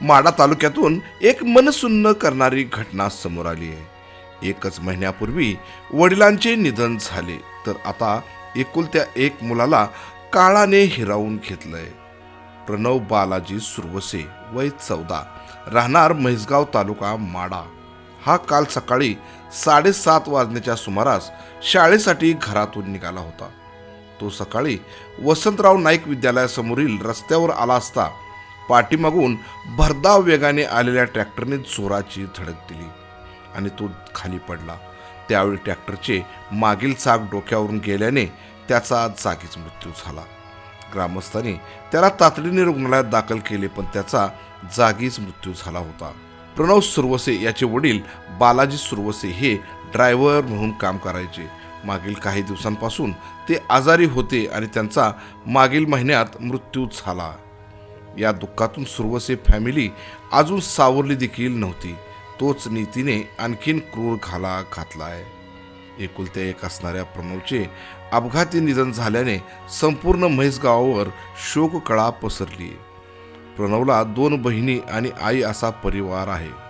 माडा तालुक्यातून एक मनसुन्न करणारी घटना समोर आली आहे. एकच महिन्यापूर्वी वडिलांचे निधन झाले तर आता एकुलत्या एक मुलाला काळाने हिरावून घेतलंय. प्रणव बालाजी सुरवसे वय चौदा राहणार म्हैसगाव तालुका माडा. हा काल सकाळी साडेसात वाजण्याच्या सुमारास शाळेसाठी घरातून निघाला होता. तो सकाळी वसंतराव नाईक विद्यालयासमोरील रस्त्यावर आला असता पाठीमागून भरधाव वेगाने आलेल्या ट्रॅक्टरने जोराची धडक दिली आणि तो खाली पडला. त्यावेळी ट्रॅक्टरचे मागील चाक डोक्यावरून गेल्याने त्याचा जागीच मृत्यू झाला. ग्रामस्थांनी त्याला तातडीने रुग्णालयात दाखल केले पण त्याचा जागीच मृत्यू झाला होता. प्रणव सुरवसे याचे वडील बालाजी सुरवसे हे ड्रायव्हर म्हणून काम करायचे. मागील काही दिवसांपासून ते आजारी होते आणि त्यांचा मागील महिन्यात मृत्यू झाला. या दुःखातून सुरवसे फॅमिली अजून सावरली देखील नव्हती. तोच नीतीने आणखीन क्रूर घाला घातला आहे एकुलत्या एक असणाऱ्या प्रणवचे अपघाती निधन झाल्याने संपूर्ण म्हैसगावावर शोककळा पसरली. प्रणवला दोन बहिणी आणि आई असा परिवार आहे.